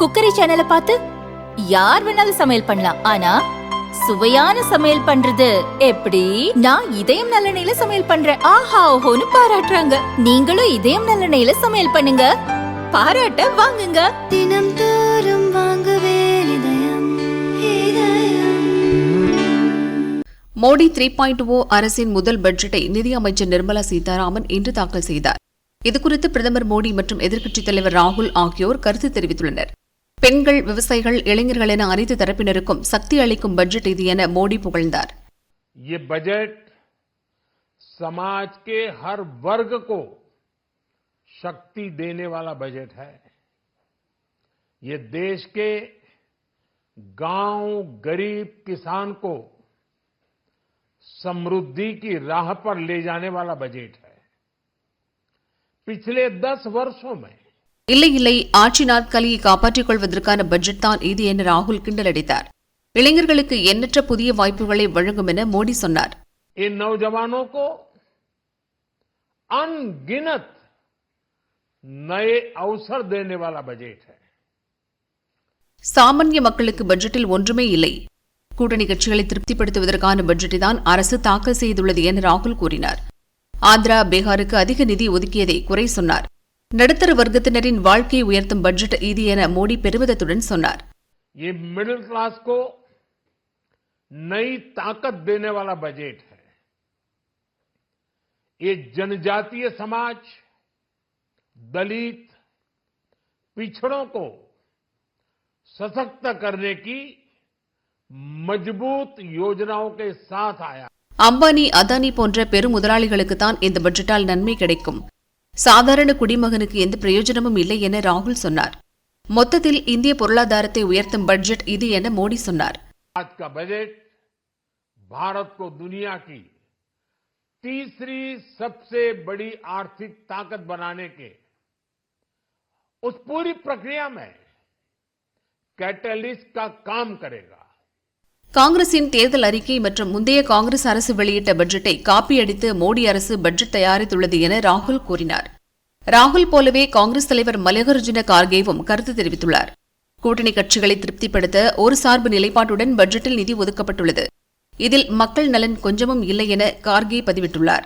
Cookery சேனலை பார்த்து யார் வேணாலும் சமையல் பண்ணலாம். ஆனா சுவையான சமையல் பண்றது எப்படி? நான் இதயம் நல்லெண்ணெயில சமையல் பண்றேன். ஆஹா ஓஹோன்னு பாராட்டுறாங்க. நீங்களும் இதயம் நல்லெண்ணெயில சமையல் பண்ணுங்க. பாராட்ட வாங்குங்க. தினம் தோறும் வாங்குவே இதயம் இதயம். மோடி த்ரீ பாயிண்ட் ஓ அரசின் முதல் பட்ஜெட்டை நிதியமைச்சர் நிர்மலா சீதாராமன் இன்று தாக்கல் செய்தார். இதுகுறித்து பிரதமர் மோடி மற்றும் எதிர்க்கட்சித் தலைவர் ராகுல் ஆகியோர் கருத்து தெரிவித்துள்ளனர். பெண்கள் விவசாயிகள் இளைஞர்கள் என அனைத்து தரப்பினருக்கும் சக்தி அளிக்கும் பட்ஜெட் இது என மோடி புகழ்ந்தார் ये बजट समाज के हर वर्ग को शक्ति देने वाला बजट है ये देश के गांव गरीब किसान को समृद्धि की राह पर ले जाने वाला बजट है पिछले दस वर्षों में இல்லை இல்லை ஆட்சி நாட்காலியை காப்பாற்றிக் கொள்வதற்கான பட்ஜெட் தான் இது என ராகுல் கிண்டலடித்தார் இளைஞர்களுக்கு எண்ணற்ற புதிய வாய்ப்புகளை வழங்கும் என மோடி சொன்னார் इन नौजवानों को अनगिनत नए अवसर देने वाला बजट है சாமானிய மக்களுக்கு பட்ஜெட்டில் ஒன்றுமே இல்லை கூட்டணி கட்சிகளை திருப்திப்படுத்துவதற்கான பட்ஜெட்டை தான் அரசு தாக்கல் செய்துள்ளது என ராகுல் கூறினார் ஆந்திரா பீகாருக்கு அதிக நிதி ஒதுக்கியதை குறை சொன்னார் நடுத்தர வர்க்கத்தினரின் வாழ்க்கையை உயர்த்தும் பட்ஜெட் இது என மோடி பெருமிதத்துடன் சொன்னார் ये मिडिल क्लास को नई ताकत देने वाला बजट है ये जनजातीय समाज दलित पिछड़ों को सशक्त करने की मजबूत योजनाओं के साथ आया அம்பானி அதானி போன்ற பெரும் முதலாளிகளுக்குத்தான் இந்த பட்ஜெட்டால் நன்மை கிடைக்கும் சாதாரண குடிமகனுக்கு எந்த பிரயோஜனமும் இல்லை என ராகுல் சொன்னார் மொத்தத்தில் இந்திய பொருளாதாரத்தை உயர்த்தும் பட்ஜெட் இது என மோடி சொன்னார் आज का बजट भारत को दुनिया की तीसरी सबसे बड़ी आर्थिक ताकत बनाने के उस पूरी प्रक्रिया में कैटलिस्ट का काम करेगा காங்கிரசின் தேர்தல் அறிக்கை மற்றும் முந்தைய காங்கிரஸ் அரசு வெளியிட்ட பட்ஜெட்டை காப்பியடித்து மோடி அரசு பட்ஜெட் தயாரித்துள்ளது என ராகுல் கூறினார் ராகுல் போலவே காங்கிரஸ் தலைவர் மல்லிகார்ஜுன கார்கேவும் கருத்து தெரிவித்துள்ளார். கூட்டணி கட்சிகளை திருப்திப்படுத்த ஒரு சார்பு நிலைப்பாட்டுடன் பட்ஜெட்டில் நிதி ஒதுக்கப்பட்டுள்ளது. இதில் மக்கள் நலன் கொஞ்சமும் இல்லை என கார்கே பதிவிட்டுள்ளார்.